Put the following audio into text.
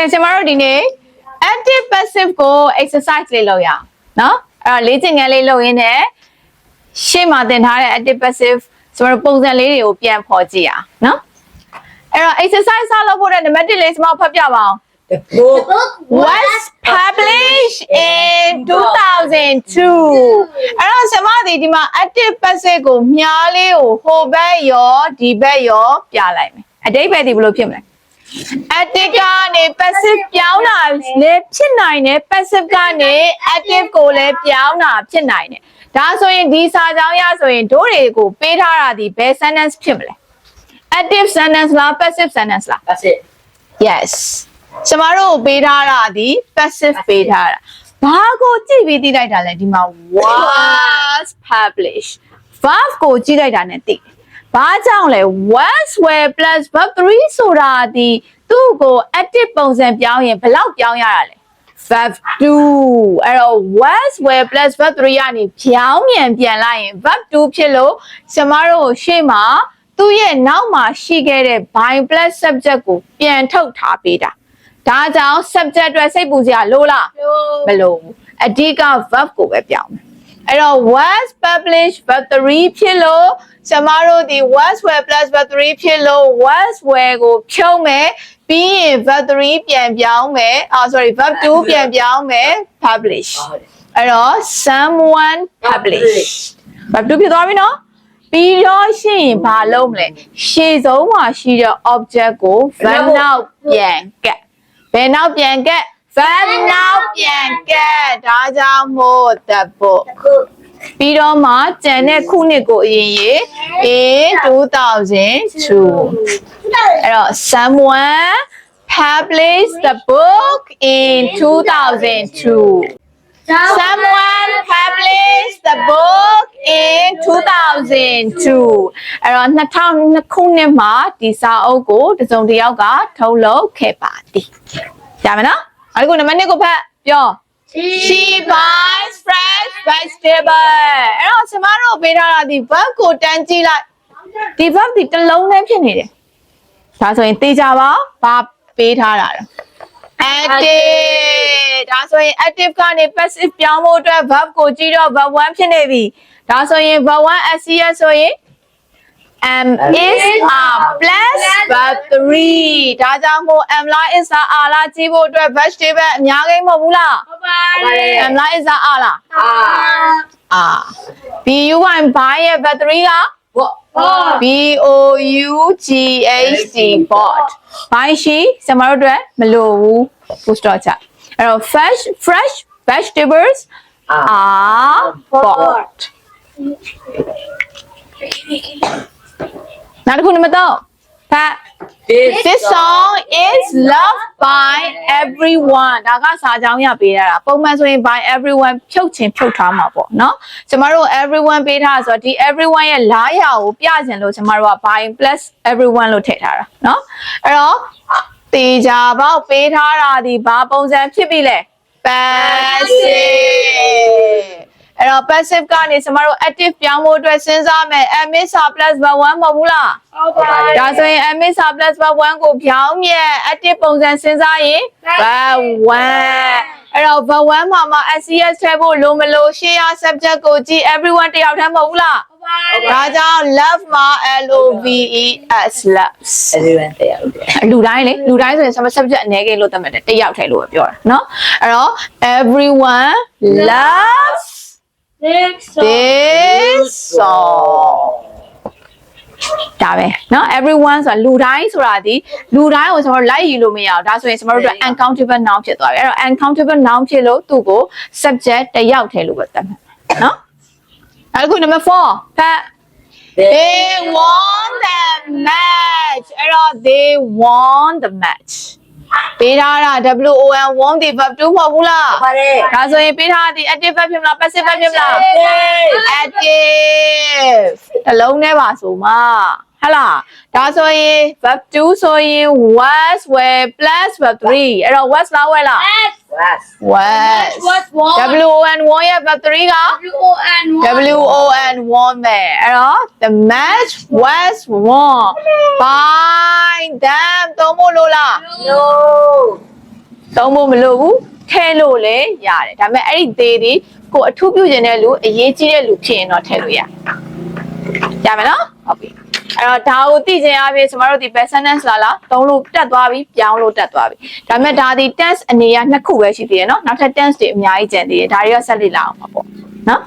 ကဲကျမတို့ဒီနေ့ active passive ကို exercise လေးလုပ်ရအောင်နော်အဲ့တော့လေ့ကျင့်ခန်းလေးလုပ်ရင်းနဲ့ရှေ့မှာသင်ထားတဲ့ active passive ကျမတို့ပုံစံလေးတွေကိုပြန်ဖော်ကြည့်အောင်နော်အဲ့တော့ exercise စလုပ်ဖို့တဲ့ name 1လေးကျမတို့ဖတ်ပြပါအောင် The book was published in 2002 အဲ့တော့ဆမဒီဒီမှာ active passive ကိုမြားလေးကိုဟိုဘက်ရောဒီဘက်ရောပြလိုက်မယ်အတိတ်ဘက်ဒီဘယ်လိုဖြစ်မလဲ active ကနေ passive ပြောင်းတာလည်းဖြစ်နိုင်တယ် passive ကနေ active ကိုလည်းပြောင်းတာဖြစ်နိုင်တယ်ဒါဆိုရင်ဒီစာကြောင်းရဆိုရင်တို့တွေကိုပေးထားတာဒီဘယ် sentence ဖြစ်မလဲ active sentence လား passive sentence လား That's it. yes ကျမတို့ကိုပေးထားတာဒီ passive ပေးထားတာဘာကိုကြည့်ပြီးသိလိုက်တာလဲဒီမှာ was published verb ကိုကြည့်လိုက်တာနဲ့သိတယ် ဘာကြောင့်လဲ was were plus verb 3ဆိုတာဒီသူ့ကို active ပုံစံပြောင်းရင်ဘယ်လောက်ပြောင်းရတာလဲ verb 2အဲ့တော့ was were plus verb 3ကနေပြောင်းပြန်ပြန်လိုက်ရင် verb 2ဖြစ်လို့ကျမတို့ကိုရှေ့မှာသူ့ရဲ့နောက်မှာရှိခဲ့တဲ့ by plus subject ကိုပြန်ထုတ်ထားပေးတာဒါကြောင့် subject အတွက်စိတ်ပူစရာလိုလားမလိုဘူးအဓိက verb ကိုပဲပြောင်းမယ် အဲ့တော့ was published verb 3ဖြစ်လို့ကျမတို့ဒီ was were plus verb 3ဖြစ်လို့ was were ကိုဖြုံးမယ်ပြီးရင် verb 3ပြန်ပြောင်းမယ်အာ sorry verb 2ပြန်ပြောင်းမယ် publish Oh, အဲ့တော့ someone published verb 2ဖြစ်သွားပြီနော်ပြီးတော့ရှိရင်ဘာလုပ်မလဲရှေ့ဆုံးမှာရှိတဲ့ object ကို verb နောက်ပြန်ကတ်ဘယ်နောက်ပြန်ကတ် verb နောက်ပြန်ကတ်ဒါကြောင့်မို့ the book ပြီးတော့မှကျန်တဲ့ခုနှစ်ကိုအရင်ရေး in 2002အဲ့တော့ someone published the book in 2002 someone published the book in 2002အဲ့တော့2002ခုနှစ်မှာဒီစာအုပ်ကိုတစုံတစ်ယောက်ကထုတ်လုပ်ခဲ့ပါသည်ရမယ်နော် အဲ့ဒီကိုနံပါတ်1ကိုဖတ်ပြော she buys fresh vegetable အဲ့တော့ကျမတို့ပေးထားတာဒီ verb ကိုတန်းကြည့်လိုက်ဒီ verb ဒီတစ်လုံးနဲ့ဖြစ်နေတယ်ဒါဆိုရင်သိကြပါဘာပေးထားတာလဲ active ဒါဆိုရင် active ကနေ passive ပြောင်းဖို့အတွက် verb ကိုကြည့်တော့ verb 1ဖြစ်နေပြီဒါဆိုရင် verb 1 SCS ဆိုရင် am is are plus verb 3ဒါကြောင့်မို့ am လား is လား are လားကြည့်ဖို့အတွက် vegetable အများကြီးမဟုတ်ဘူးလား am လား is လား are လား are b u y buy ရဲ့ verb 3က What? B O U G H T bought ဘိုင်းရှိကျမတို့အတွက်မလိုဘူး full stop ချအဲ့တော့ fresh fresh vegetables are bought နောက်တစ်ခုနံပါတ်3ဖတ် This, This song is loved by everyone ဒါကစာကြောင်းရပေးတာပုံမှန်ဆိုရင် by everyone ဖြုတ်ချင်ဖြုတ်ထားမှာပေါ့เนาะကျမတို့ everyone ပေးထားဆိုတော့ဒီ everyone ရဲ့လားရာကိုပြချင်လို့ကျမတို့က by plus everyone လို့ထည့်ထားတာเนาะအဲ့တော့တေချာပေါက်ပေးထားတာဒီဘာပုံစံဖြစ်ပြီလဲ passive အဲ့တော့ passive ကနေကျမတို့ active ပြောင်းဖို့အတွက်စဉ်းစားမယ် ms plus 1မဟုတ်ဘူးလား ဒါဆိုရင် ms plus 1ကိုဖြောင်းမြက် active ပုံစံစဉ်းစားရင် 1အဲ့တော့ 1မှာမှာ SCS ထည့်ဖို့လိုမလို့ရှေ့ရ subject ကိုကြည့် everyone တယောက်တည်းမဟုတ်ဘူးလားဒါကြောင့် love မှာ L O V E S loves everyone there. out there. လူတိုင်းလေလူတိုင်းဆိုရင် subject အနေကလို့သတ်မှတ်တယ်တယောက်တည်းလို့ပဲပြောတာเนาะအဲ့တော့ everyone loves this song ဒါပဲเนาะ everyone ဆိုတာလူတိုင်းဆိုတာဒီလူတိုင်းကိုကျွန်တော်တို့လိုက်ယူလို့မရအောင်ဒါဆိုရင်ကျွန်တော်တို့အတွက် uncountable noun ဖြစ်သွားပြီအဲ့တော့ uncountable noun ဖြစ်လို့သူ့ကို subject တစ်ယောက်တည်းလို့ပဲသတ်မှတ်เนาะအဲ့ခု number 4ဖတ် They they won the match အဲ့တော့ they won the match ပေးထားတာ W O N won ဒီ verb 2မဟုတ်ဘူးလား Pare. ဒါဆိုရင်ပေးထားတဲ့ active verb ဖြစ်မလား passive verb ဖြစ်မလား active တစ်လုံးနဲ့ပါဆိုမှ ဟဟလားဒါဆိုရင် verb 2ဆိုရင် was were plus verb 3အဲ့တော့ was လား were လား Last. was W O N won ရဲ့ verb 3က W O N won ပဲအဲ့တော့ the match was won by them သုံးဖို့လို့လား No. သုံးဖို့မလိုဘူးထဲလို့လည်းရတယ်ဒါပေမဲ့အဲ့ဒီ they ဒီကိုအထူးပြုခြင်းတဲ့လူအရေးကြီးတဲ့လူဖြစ်ရင်တော့ထည့်လို့ရရမယ်နော်ဟုတ်ပြီ အဲ့တော့ဒါကိုသိခြင်းအပြင်ကျမတို့ဒီ best sentence လာလာသုံးလို့တက်သွားပြီပြောင်းလို့တက်သွားပြီဒါပေမဲ့ဒါဒီ tense အနေရနှစ်ခုပဲရှိသေးတယ်နော်နောက်ထပ် tense တွေအများကြီးကျန်သေးတယ်ဒါတွေကဆက်လက်လာအောင်ပါပေါ့နော်